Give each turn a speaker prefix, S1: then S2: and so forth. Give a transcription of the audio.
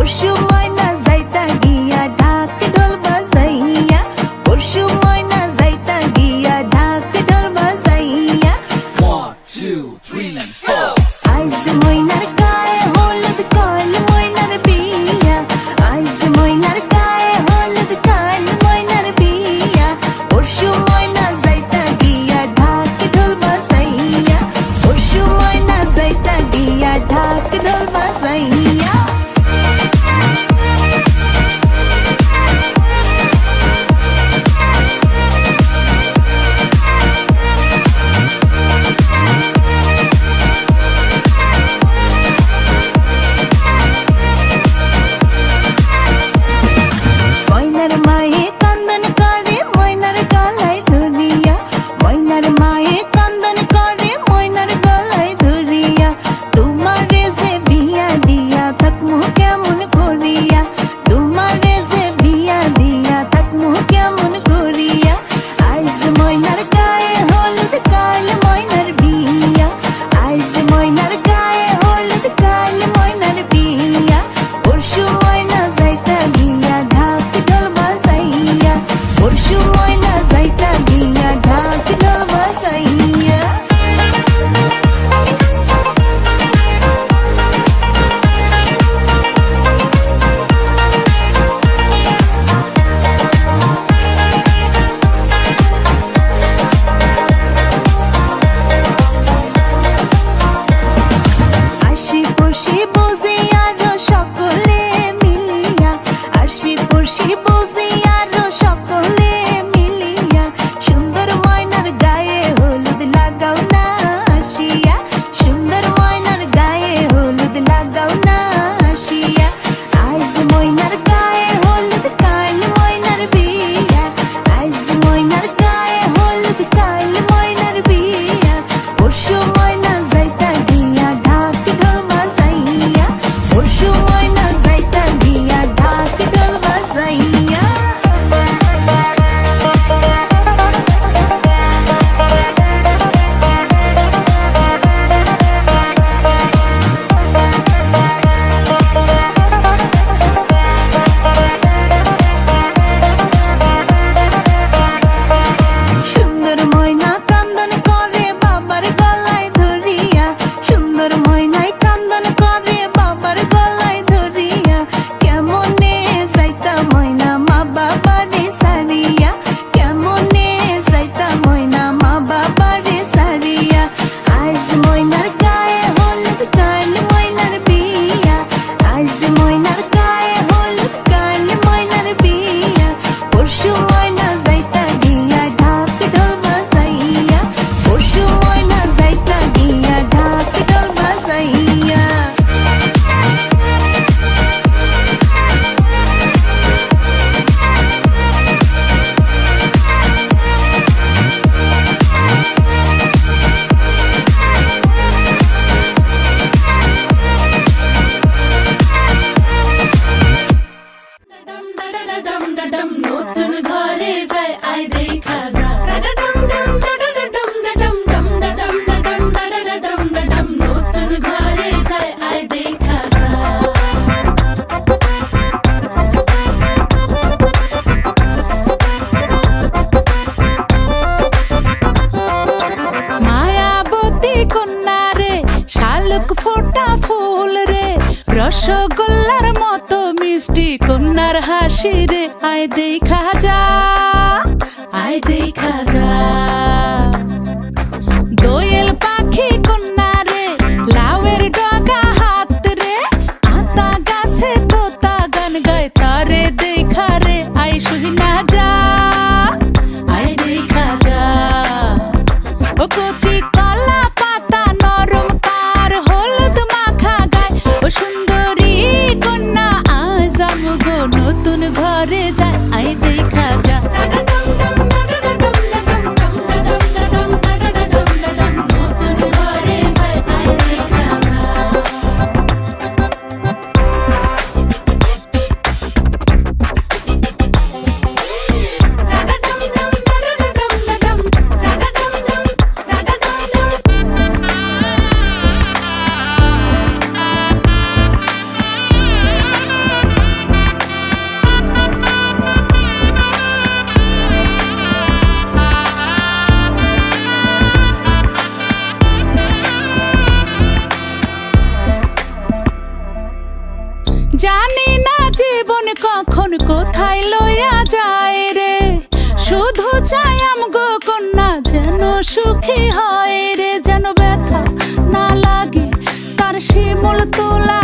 S1: Hoşuma going out ডাডাডাম নতুন ঘরে যায় আয় দেখা যায় ডাডাডাম ডাম ডাডাডাম ডাডাম ডাম ডাডাম ডাডাম ডাডাডাম ডাডাম নতুন ঘরে যায় আয় দেখা যায়
S2: মায়াবতী কন্যা রে, শালুক ফোটা ফুল রে, রসগোল্লা হাসি আয় দেখা যা আয় দেখা যা। কখন কোথায় লইয়া যায় রে? শুধু চাই আম গো কন্যা যেন সুখী হয় রে, যেন ব্যথা না লাগে। তার শিমুল তোলা